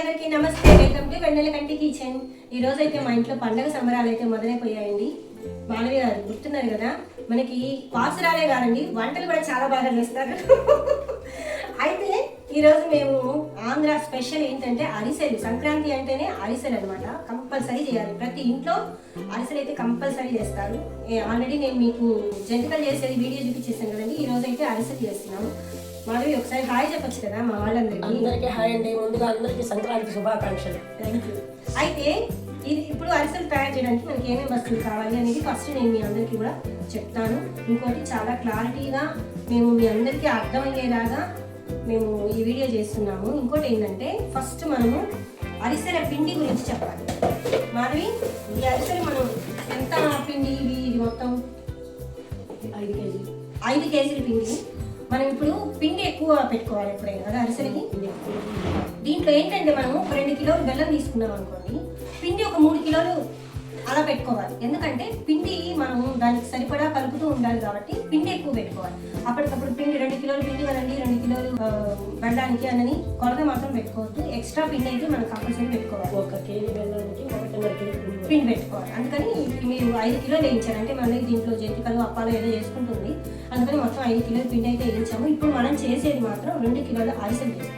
అందరికీ నమస్తే. Welcome to వెన్నెల కంటి కిచెన్. ఈ రోజు అయితే మా ఇంట్లో పండగ సంబరాలు అయితే మొదలైపోయాయండి. మానవి గారు గుర్తున్నారు కదా? మనకి పాసురాలే కాదండి వంటలు కూడా చాలా బాగా చేస్తారు. అయితే ఈరోజు మేము ఆంధ్ర స్పెషల్ ఏంటంటే అరిసెలు. సంక్రాంతి అంటేనే అరిసెలు అనమాట కంపల్సరీ చేయాలి. ప్రతి ఇంట్లో అరిసెలు అయితే కంపల్సరీ చేస్తారు. ఆల్రెడీ నేను మీకు జంతికలు చేసేది వీడియో చూపించేసాను కదండి. ఈరోజు అయితే అరిసెలు చేస్తున్నాము. మాధవి ఒకసారి హాయ్ చెప్పొచ్చు కదా మా వాళ్ళందరికీ. అందరికీ హాయ్ అండి. ముందుగా అందరికీ సంక్రాంతి శుభాకాంక్షలు. థ్యాంక్ యూ అయితే ఇది ఇప్పుడు అరిసెలు తయారు చేయడానికి మనకి ఏమేమి వస్తువులు కావాలి అనేది ఫస్ట్ నేను మీ అందరికీ కూడా చెప్తాను. ఇంకోటి చాలా క్లారిటీగా మేము మీ అందరికీ అర్థమయ్యేలాగా మేము ఈ వీడియో చేస్తున్నాము. ఇంకోటి ఏంటంటే ఫస్ట్ మనము అరిసెల పిండి గురించి చెప్పాలి. మాధవి ఈ అరిసెలు మనం ఎంత పిండి ఇవి ఇది మొత్తం? ఐదు కేజీ ఐదు కేజీల పిండి. మనం ఇప్పుడు పిండి ఎక్కువ పెట్టుకోవాలి ఎప్పుడైనా కదా అరిసెలకి? దీంట్లో ఏంటంటే మనము ఒక రెండు కిలోలు బెల్లం తీసుకున్నాం అనుకోండి పిండి ఒక మూడు కిలోలు అలా పెట్టుకోవాలి ఎందుకంటే పిండి మనము దానికి సరిపడా కలుపుతూ ఉండాలి కాబట్టి పిండి ఎక్కువ పెట్టుకోవాలి. అప్పటికప్పుడు పిండి రెండు కిలోలు పిండి కదండి రెండు కిలోలు బెల్లానికి అని కొలత మాత్రం పెట్టుకోవద్దు. ఎక్స్ట్రా పిండి అయితే మనం కంపల్సరీ పెట్టుకోవాలి. ఒక కేజీ బెల్లానికి ఒకటిన్నర కేజీ పిండి పెట్టుకోవాలి. అందుకని మీరు ఐదు కిలోలు వేయించారు. అంటే మన దీంట్లో జంతికలు అప్పాలు ఏదో చేసుకుంటుంది. అందుకని మొత్తం ఐదు కిలోల పిండి అయితే వేయించాము. ఇప్పుడు మనం చేసేది మాత్రం రెండు కిలోల అరిసెలు చేస్తాం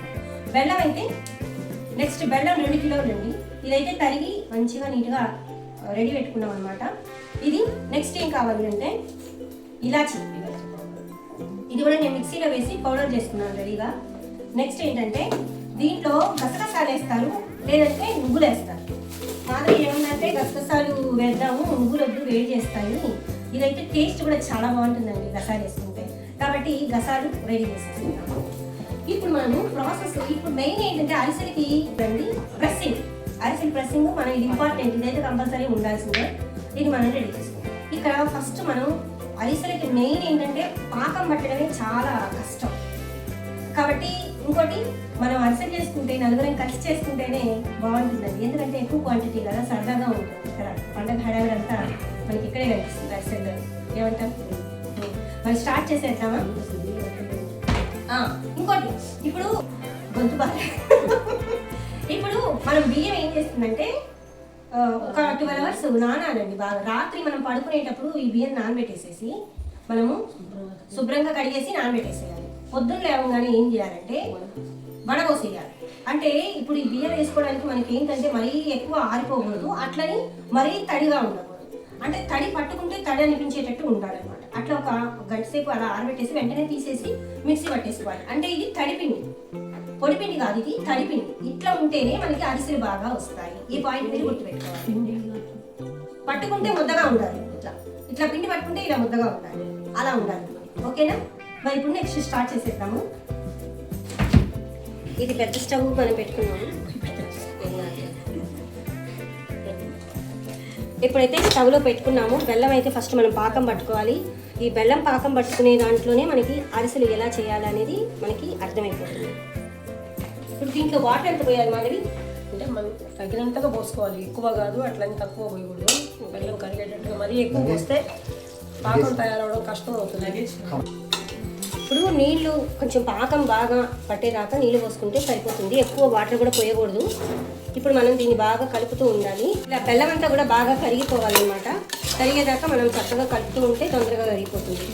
బెల్లం అయితే నెక్స్ట్ బెల్లం రెండు కిలోలు అండి. ఇదైతే తరిగి మంచిగా నీట్గా రెడీ పెట్టుకున్నాం అనమాట ఇది నెక్స్ట్ ఏం కావాలి అంటే ఇలాచి. ఇది కూడా నేను మిక్సీలో వేసి పౌడర్ చేసుకున్నాను రెడీగా. నెక్స్ట్ ఏంటంటే దీంట్లో గసగసాలు వేస్తారు లేదంటే నువ్వులు వేస్తారు. మాధవి ఏమన్నంటే గసగసాలు వేద్దాము నువ్వులు వద్దు వేడి చేస్తాయి. ఇదైతే టేస్ట్ కూడా చాలా బాగుంటుందండి గసాలు వేసుకుంటే. కాబట్టి గసాలు రెడీ చేసేసుకుంటాము ఇప్పుడు మనము ప్రాసెస్ ఇప్పుడు మెయిన్ ఏంటంటే అరిసెలకి రండి ప్రెస్సింగ్ అరిసెల మనం ఇది ఇంపార్టెంట్ ఇదైతే కంపల్సరీ ఉండాల్సిందే. ఇది మనం రెడీ చేసుకుంటాం ఇక్కడ ఫస్ట్ మనం అరిసెలకి మెయిన్ ఏంటంటే పాకం పట్టడమే చాలా కష్టం. కాబట్టి ఇంకోటి మనం అరిసెలు చేసుకుంటే నలుగురం కలిసి చేసుకుంటేనే బాగుంటుందండి. ఎందుకంటే ఎక్కువ క్వాంటిటీ కదా సరదాగా ఉంటుంది. ఇక్కడ పండగ హడావిడి అంతా మనకి ఇక్కడే కనిపిస్తుంది అరిసెల్లో ఏమంటాం మరి స్టార్ట్ చేసేద్దామా? ఇంకోటి. ఇప్పుడు గొంతు బాగా ఇప్పుడు మనం బియ్యం ఏం చేస్తుందంటే ఒక ట్వెల్వ్ అవర్స్ నానాలండి బాగా. రాత్రి మనం పడుకునేటప్పుడు ఈ బియ్యం నానబెట్టేసేసి మనము శుభ్రంగా కడిగేసి నానబెట్టేసేయాలి. పొద్దున్న లేవగానే ఏం చేయాలంటే వడపోసేయాలి అంటే ఇప్పుడు ఈ బియ్యం వేసుకోవడానికి మనకి ఏంటంటే మరీ ఎక్కువ ఆరిపోకూడదు అట్లని మరీ తడిగా ఉండకూడదు. అంటే తడి పట్టుకుంటే తడి అనిపించేటట్టు ఉండాలన్నమాట. అట్లా ఒక గంట సేపు అలా ఆరబెట్టేసి వెంటనే తీసేసి మిక్సీ పట్టేసుకోవాలి. అంటే ఇది తడిపిండి పొడిపిండి కాదు ఇది తడిపిండి. ఇట్లా ఉంటేనే మనకి అరిసెలు బాగా వస్తాయి. ఈ పాయింట్ మీరు గుర్తుపెట్టుకోవాలి. పట్టుకుంటే ముద్దగా ఉండాలి. ఇట్లా. ఇట్లా పిండి పట్టుకుంటే ఇలా ముద్దగా ఉండాలి. అలా ఉండాలి. ఓకేనా? మరి ఇప్పుడు నెక్స్ట్ స్టార్ట్ చేసేద్దాము. ఇది పెద్ద స్టవ్ మనం పెట్టుకున్నాము. ఎప్పుడైతే స్టవ్లో పెట్టుకున్నామో బెల్లం అయితే ఫస్ట్ మనం పాకం పట్టుకోవాలి. ఈ బెల్లం పాకం పట్టుకునే దాంట్లోనే మనకి అరిసెలు ఎలా చేయాలనేది మనకి అర్థమైపోతుంది. దీంట్లో వాటర్ ఎంత పోయాలి మనవి అంటే మనం తగినంతగా పోసుకోవాలి. ఎక్కువ కాదు అట్లని తక్కువ పోయకూడదు. బెల్లం కరిగేటట్టుగా మరీ ఎక్కువ పోస్తే పాకం తయారవడం కష్టం అవుతుంది. ఇప్పుడు నీళ్ళు కొంచెం పాకం బాగా పట్టేదాకా నీళ్ళు పోసుకుంటే సరిపోతుంది. ఎక్కువ వాటర్ కూడా పోయకూడదు. ఇప్పుడు మనం దీన్ని బాగా కలుపుతూ ఉండాలి. ఇలా బెల్లం అంతా కూడా బాగా కరిగిపోవాలన్నమాట. కరిగేదాకా మనం చక్కగా కలుపుతూ ఉంటే తొందరగా కరిగిపోతుంది.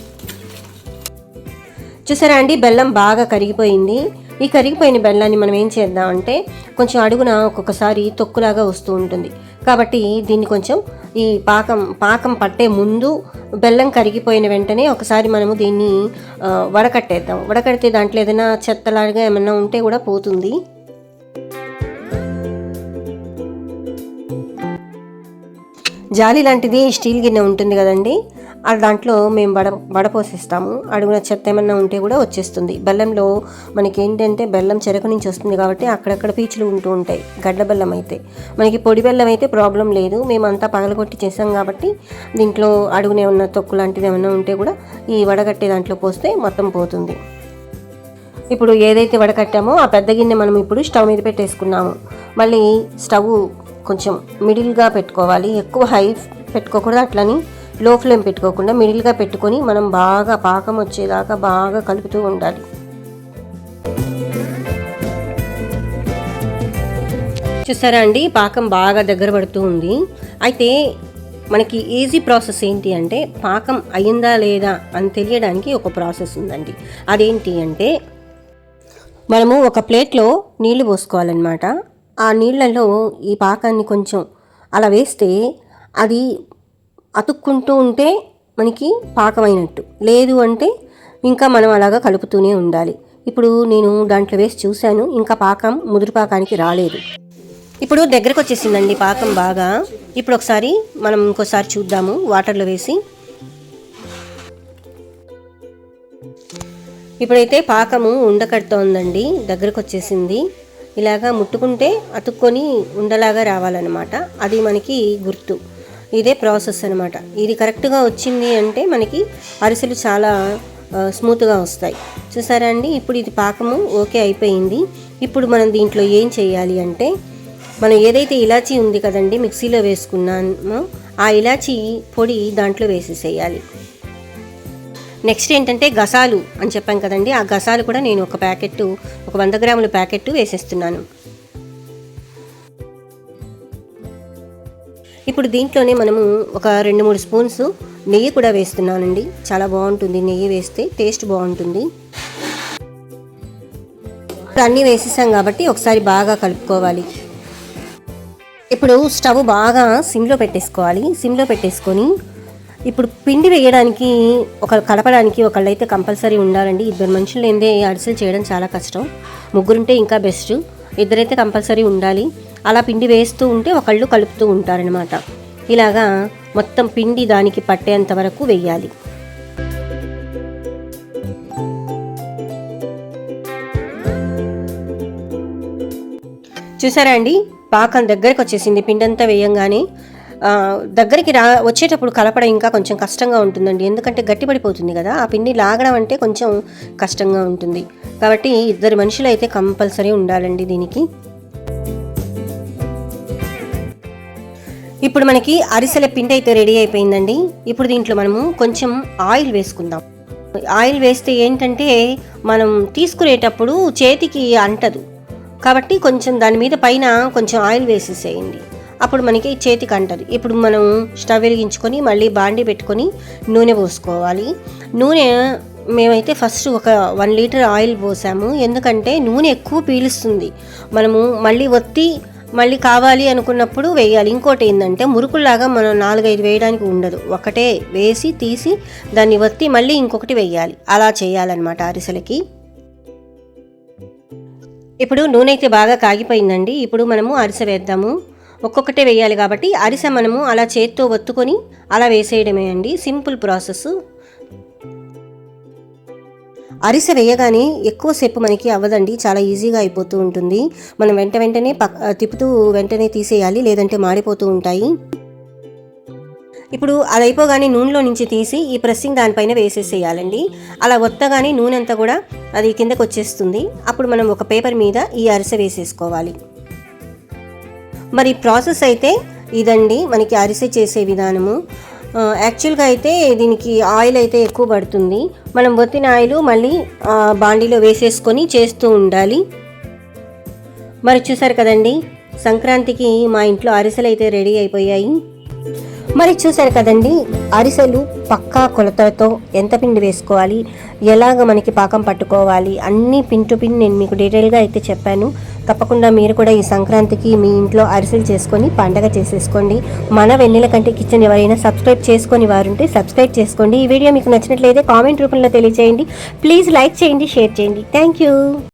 చూసారా అండి? బెల్లం బాగా కరిగిపోయింది. ఈ కరిగిపోయిన బెల్లాన్ని మనం ఏం చేద్దామంటే కొంచెం అడుగున ఒక్కొక్కసారి తొక్కులాగా వస్తూ ఉంటుంది. కాబట్టి దీన్ని కొంచెం ఈ పాకం పాకం పట్టే ముందు బెల్లం కరిగిపోయిన వెంటనే ఒకసారి మనము దీన్ని వడకట్టేద్దాం. వడకడితే దాంట్లో ఏదైనా చెత్తలాగా ఏమైనా ఉంటే కూడా పోతుంది. జాలి లాంటిది స్టీల్ గిన్నె ఉంటుంది కదండి. దాంట్లో మేము వడ వడపోసేస్తాము అడుగున చెత్త ఏమన్నా ఉంటే కూడా వచ్చేస్తుంది. బెల్లంలో మనకి ఏంటంటే బెల్లం చెరకు నుంచి వస్తుంది కాబట్టి అక్కడక్కడ పీచులు ఉంటూ ఉంటాయి. గడ్డ బెల్లం అయితే. మనకి పొడి బెల్లం అయితే ప్రాబ్లం లేదు. మేము అంతా పగలగొట్టి చేసాం కాబట్టి దీంట్లో అడుగునే ఉన్న తొక్కు లాంటిది ఏమన్నా ఉంటే కూడా ఈ వడగట్టే దాంట్లో పోస్తే మొత్తం పోతుంది. ఇప్పుడు ఏదైతే వడకట్టామో ఆ పెద్ద గిన్నె మనం ఇప్పుడు స్టవ్ మీద పెట్టేసుకున్నాము. మళ్ళీ స్టవ్ కొంచెం మిడిల్గా పెట్టుకోవాలి. ఎక్కువ హై పెట్టుకోకూడదు అట్లని. లో ఫ్లేమ్ పెట్టుకోకుండా మిడిల్గా పెట్టుకొని మనం బాగా పాకం వచ్చేదాకా బాగా కలుపుతూ ఉండాలి. చూసారా అండి? పాకం బాగా దగ్గర పడుతూ ఉంది. అయితే మనకి ఈజీ ప్రాసెస్ ఏంటి అంటే పాకం అయిందా లేదా అని తెలియడానికి ఒక ప్రాసెస్ ఉందండి. అదేంటి అంటే మనము ఒక ప్లేట్లో నీళ్ళు పోసుకోవాలన్నమాట. ఆ నీళ్ళలో ఈ పాకాన్ని కొంచెం అలా వేస్తే అది అతుక్కుంటూ ఉంటే మనకి పాకమైనట్టు. లేదు అంటే ఇంకా మనం అలాగా కలుపుతూనే ఉండాలి. ఇప్పుడు నేను దాంట్లో వేసి చూశాను ఇంకా పాకం ముదురు పాకానికి రాలేదు. ఇప్పుడు దగ్గరకు వచ్చేసిందండి పాకం బాగా. ఇప్పుడు ఒకసారి మనం ఇంకోసారి చూద్దాము వాటర్లో వేసి. ఇప్పుడైతే పాకము ఉండకడుతోందండి దగ్గరకు వచ్చేసింది. ఇలాగా ముట్టుకుంటే అతుక్కొని ఉండలాగా రావాలన్నమాట. అది మనకి గుర్తు. ఇదే ప్రాసెస్ అనమాట ఇది కరెక్ట్గా వచ్చింది అంటే మనకి అరిసెలు చాలా స్మూత్గా వస్తాయి. చూసారా అండి? ఇప్పుడు ఇది పాకము ఓకే అయిపోయింది. ఇప్పుడు మనం దీంట్లో ఏం చేయాలి అంటే మనం ఏదైతే ఇలాచీ ఉంది కదండి మిక్సీలో వేసుకున్నామో ఆ ఇలాచీ పొడి దాంట్లో వేసేసేయాలి. నెక్స్ట్ ఏంటంటే గసాలు అని చెప్పాం కదండి. ఆ గసాలు కూడా నేను ఒక ప్యాకెట్ ఒక వంద గ్రాముల ప్యాకెట్ వేసేస్తున్నాను. ఇప్పుడు దీంట్లోనే మనము ఒక రెండు మూడు స్పూన్స్ నెయ్యి కూడా వేస్తున్నానండి. చాలా బాగుంటుంది నెయ్యి వేస్తే టేస్ట్ బాగుంటుంది. ఇప్పుడు అన్నీ వేసేసాం కాబట్టి ఒకసారి బాగా కలుపుకోవాలి. ఇప్పుడు స్టవ్ బాగా సిమ్లో పెట్టేసుకోవాలి. సిమ్లో పెట్టేసుకొని ఇప్పుడు పిండి వేయడానికి ఒక కలపడానికి ఒకళ్ళైతే కంపల్సరీ ఉండాలండి. ఇద్దరు మనుషులు ఏందే అరిసెలు చేయడం చాలా కష్టం. ముగ్గురుంటే ఇంకా బెస్ట్. ఇద్దరైతే కంపల్సరీ ఉండాలి. అలా పిండి వేస్తూ ఉంటే ఒకళ్ళు కలుపుతూ ఉంటారనమాట ఇలాగా మొత్తం పిండి దానికి పట్టేంత వరకు వెయ్యాలి చూసారా అండి? పాకం దగ్గరికి వచ్చేసింది. పిండంతా వేయంగానే దగ్గరికి రా వచ్చేటప్పుడు కలపడం ఇంకా కొంచెం కష్టంగా ఉంటుందండి. ఎందుకంటే గట్టిపడిపోతుంది కదా. ఆ పిండి లాగడం అంటే కొంచెం కష్టంగా ఉంటుంది. కాబట్టి ఇద్దరు మనుషులు అయితే కంపల్సరీ ఉండాలండి దీనికి. ఇప్పుడు మనకి అరిసెల పిండి అయితే రెడీ అయిపోయిందండి. ఇప్పుడు దీంట్లో మనము కొంచెం ఆయిల్ వేసుకుందాం. ఆయిల్ వేస్తే ఏంటంటే మనం తీసుకునేటప్పుడు చేతికి అంటదు. కాబట్టి కొంచెం దాని మీద పైన కొంచెం ఆయిల్ వేసేసేయండి. అప్పుడు మనకి చేతికి అంటదు. ఇప్పుడు మనం స్టవ్ వెలిగించుకొని మళ్ళీ బాండి పెట్టుకొని నూనె పోసుకోవాలి. నూనె మేమైతే ఫస్ట్ ఒక వన్ లీటర్ ఆయిల్ పోసాము. ఎందుకంటే నూనె ఎక్కువ పీలుస్తుంది. మనము మళ్ళీ ఒత్తి మళ్ళీ కావాలి అనుకున్నప్పుడు వేయాలి. ఇంకోటి ఏంటంటే మురుకులాగా మనం నాలుగైదు వేయడానికి ఉండదు. ఒకటే వేసి తీసి దాన్ని వత్తి మళ్ళీ ఇంకొకటి వేయాలి. అలా చేయాలన్నమాట అరిసెలకి. ఇప్పుడు నూనె అయితే బాగా కాగిపోయిందండి. ఇప్పుడు మనము అరిసె వేద్దాము. ఒక్కొక్కటే వేయాలి కాబట్టి అరిసె మనము అలా చేత్తో ఒత్తుకొని అలా వేసేయడమే అండి. Simple process. అరిసె వేయగానే ఎక్కువసేపు మనకి అవ్వదండి. చాలా ఈజీగా అయిపోతూ ఉంటుంది. మనం వెంట వెంటనే పక్ తిప్పుతూ వెంటనే తీసేయాలి. లేదంటే మాడిపోతూ ఉంటాయి. ఇప్పుడు అది అయిపోగానే నూనెలో నుంచి తీసి ఈ ప్రెస్సింగ్ దానిపైన వేసేసేయాలండి. అలా ఒత్తగానే నూనె అంతా కూడా అది కిందకు వచ్చేస్తుంది. అప్పుడు మనం ఒక పేపర్ మీద ఈ అరిసె వేసేసుకోవాలి. మరి ప్రాసెస్ అయితే ఇదండి. మనకి అరిసె చేసే విధానము. యాక్చువల్గా అయితే దీనికి ఆయిల్ అయితే ఎక్కువ పడుతుంది. మనం బొత్తిన ఆయిల్ మళ్ళీ బాండీలో వేసేసుకొని చేస్తూ ఉండాలి. మరి చూసారు కదండి సంక్రాంతికి మా ఇంట్లో అరిసెలు అయితే రెడీ అయిపోయాయి. మరి చూశారు కదండి అరిసెలు పక్కా కొలతలతో ఎంత పిండి వేసుకోవాలి ఎలాగ మనకి పాకం పట్టుకోవాలి అన్నీ పిన్ టు పిన్ నేను మీకు డీటెయిల్గా అయితే చెప్పాను. తప్పకుండా మీరు కూడా ఈ సంక్రాంతికి మీ ఇంట్లో అరిసెలు చేసుకొని పండగ చేసేసుకోండి. మన వెన్నెల కంటే కిచెన్ ఎవరైనా సబ్స్క్రైబ్ చేసుకొని వారుంటే సబ్స్క్రైబ్ చేసుకోండి. ఈ వీడియో మీకు నచ్చినట్లయితే కామెంట్ రూపంలో తెలియజేయండి ప్లీజ్ లైక్ చేయండి షేర్ చేయండి. Thank you.